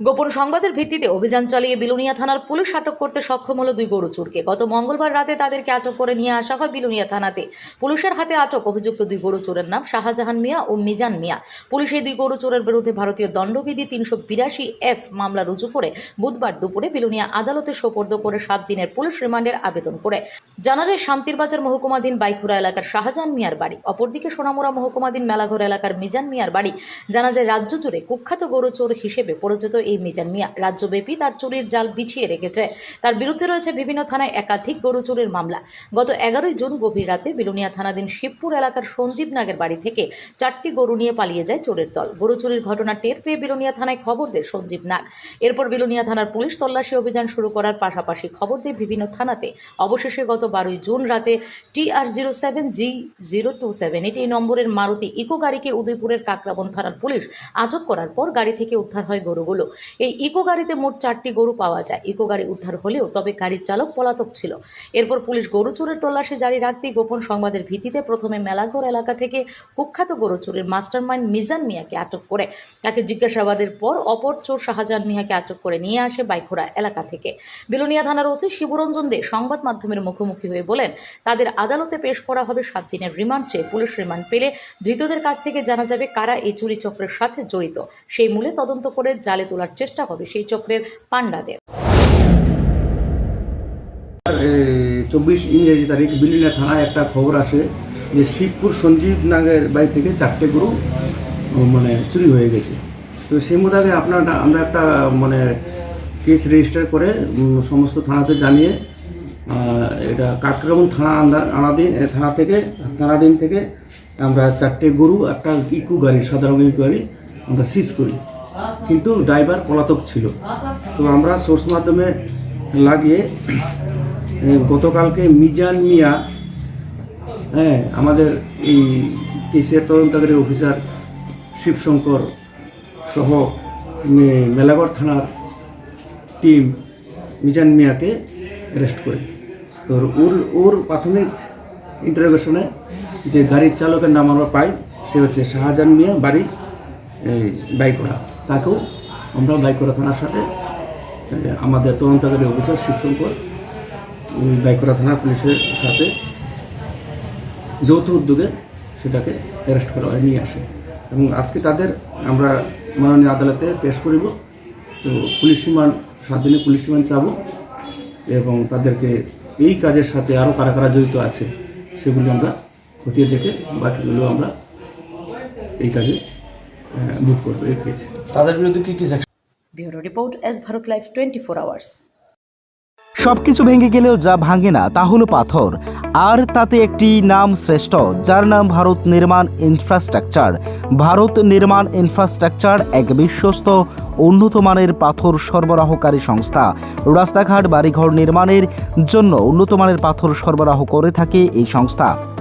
গোপন সংবাদের ভিত্তিতে অভিযান চালিয়ে বিলুনিয়া থানার পুলিশ আটক করতে সক্ষম হলো দুই গরু চোরকে। গত মঙ্গলবার রাতে তাদেরকে আটক করে নিয়ে আসা হয় বিলুনিয়া থানাতে। পুলিশের হাতে আটক অভিযুক্ত দুই গরু চোরের নাম শাহজাহান মিয়া ও মিজান মিয়া। পুলিশ এই দুই গরু চোরের বিরুদ্ধে ভারতীয় দণ্ডবিধি তিনশো বিরাশি এফ মামলা রুজু করে বুধবার দুপুরে বিলুনিয়া আদালতে সোপর্দ করে সাত দিনের পুলিশ রিমান্ডের আবেদন করে। জানা যায়, শান্তির বাজার মহকুমাধীন বাইখুরা এলাকার শাহজাহান মিয়ার বাড়ি। অপরদিকে সোনামুড়া মহকুমাধীন মেলাঘর এলাকার মিজান মিয়ার বাড়ি। জানা যায়, রাজ্য জুড়ে কুখ্যাত গরু চোর হিসেবে পরিচিত এই মিজান মিয়া। রাজ্যব্যাপী তার চুরির জাল বিছিয়ে রেখেছে। তার বিরুদ্ধে রয়েছে বিভিন্ন থানায় একাধিক গরু চুরির মামলা। গত এগারোই জুন গভীর রাতে বিলুনিয়া থানাধীন শিবপুর এলাকার সঞ্জীব নাগের বাড়ি থেকে চারটি গরু নিয়ে পালিয়ে যায় চোরের দল। গরু চুরির ঘটনা টের পেয়ে বিলুনিয়া থানায় খবর দেয় সঞ্জীব নাগ। এরপর বিলুনিয়া থানার পুলিশ তল্লাশি অভিযান শুরু করার পাশাপাশি খবর দেয় বিভিন্ন থানাতে। অবশেষে গত বারোই জুন রাতে T R zero seven G zero two seven eight নম্বরের মারুতি ইকো গাড়িকে উদয়পুরের কাকরাবন থানার পুলিশ আটক করার পর গাড়ি থেকে উদ্ধার হয় গরুগুলো। এই ইকো গাড়িতে মোট চারটি গরু পাওয়া যায়। ইকো গাড়ি উদ্ধার হলেও তবে গাড়ির চালক পলাতক ছিল। এরপর পুলিশ গরু চোরের তল্লাশি জারি রাখতেই গোপন সংবাদের ভিত্তিতে প্রথমে মেলাঘর এলাকা থেকে কুখ্যাত গরু চোরের মাস্টারমাইন্ড মিজান মিয়াকে আটক করে। তাকে জিজ্ঞাসাবাদের পর অপর চোর শাহজাহান মিয়াকে আটক করে নিয়ে আসে বাইখোড়া এলাকা থেকে। বিলুনিয়া থানার ওসি শিবরঞ্জন দে সংবাদ মাধ্যমের মুখোমুখি হয়ে বলেন, তাদের আদালতে পেশ করা হবে সাত দিনের রিমান্ড চেয়ে পুলিশ রিমান্ড পেলে ধৃতদের কাছ থেকে জানা যাবে কারা এই চুরি চক্রের সাথে জড়িত। সেই মূলে তদন্ত করে জালে তোলার চেষ্টা হবে সেই চক্রের পাণ্ডাদের। চব্বিশ ইংরেজি তারিখ বিলিনা থানায় একটা খবর আসে যে শিবপুর সঞ্জীব নাগের বাড়ি থেকে চারটে গরু মানে চুরি হয়ে গেছে। তো সেই মোতাবেক আপনার আমরা একটা মানে কেস রেজিস্টার করে সমস্ত থানাতে জানিয়ে এটা কাকরাবন থানা আন্দা- আনাদিন থানা থেকে থানাদিন থেকে আমরা চারটে গরু, একটা ইকু গাড়ি সাধারণ ইকু গাড়ি, আমরা সিজ করি। কিন্তু ড্রাইভার পলাতক ছিল। তো আমরা সোর্স মাধ্যমে লাগিয়ে গতকালকে মিজান মিয়া হ্যাঁ আমাদের এই কেসের তদন্তকারী অফিসার শিবশঙ্কর সহ মেলাগড় থানার টিম মিজান মিয়াকে অ্যারেস্ট করে। তো ওর ওর প্রাথমিক ইন্টারোগেশনে যে গাড়ির চালকের নাম আমরা পাই, সে হচ্ছে শাহজাহান মিয়া, বাড়ি, এই, বাইকোড়া। তাকেও আমরা বাইকোড়া থানার সাথে আমাদের তদন্তকারী অফিসার শিবশঙ্কর ওই বাইকোড়া থানা পুলিশের সাথে যৌথ উদ্যোগে সেটাকে অ্যারেস্ট করা হয়, নিয়ে আসে। এবং আজকে তাদের আমরা মাননীয় আদালতে পেশ করিব। তো পুলিশ রিমান্ড সাত দিনে পুলিশ রিমান্ড চাবো এবং তাদেরকে এই কাজের সাথে আরও কারা কারা জড়িত আছে সেগুলি আমরা খতিয়ে দেখে বাকিগুলো আমরা এই কাজে বুক করব এই কেসে তাদের বিরুদ্ধে কি কি bureau report S Bharat live twenty four hours. সবকিছু ভেঙে গেলেও যা ভাঙে না তা হলো পাথর। আর তাতে একটি নাম শ্রেষ্ঠ যার নাম ভারত নির্মাণ ইনফ্রাস্ট্রাকচার। ভারত নির্মাণ ইনফ্রাস্ট্রাকচার এক বিশ্বস্ত উন্নত মানের পাথর সরবরাহকারী সংস্থা। রাস্তাঘাট বাড়িঘর নির্মাণের জন্য উন্নত মানের পাথর সরবরাহ করে থাকে এই সংস্থা।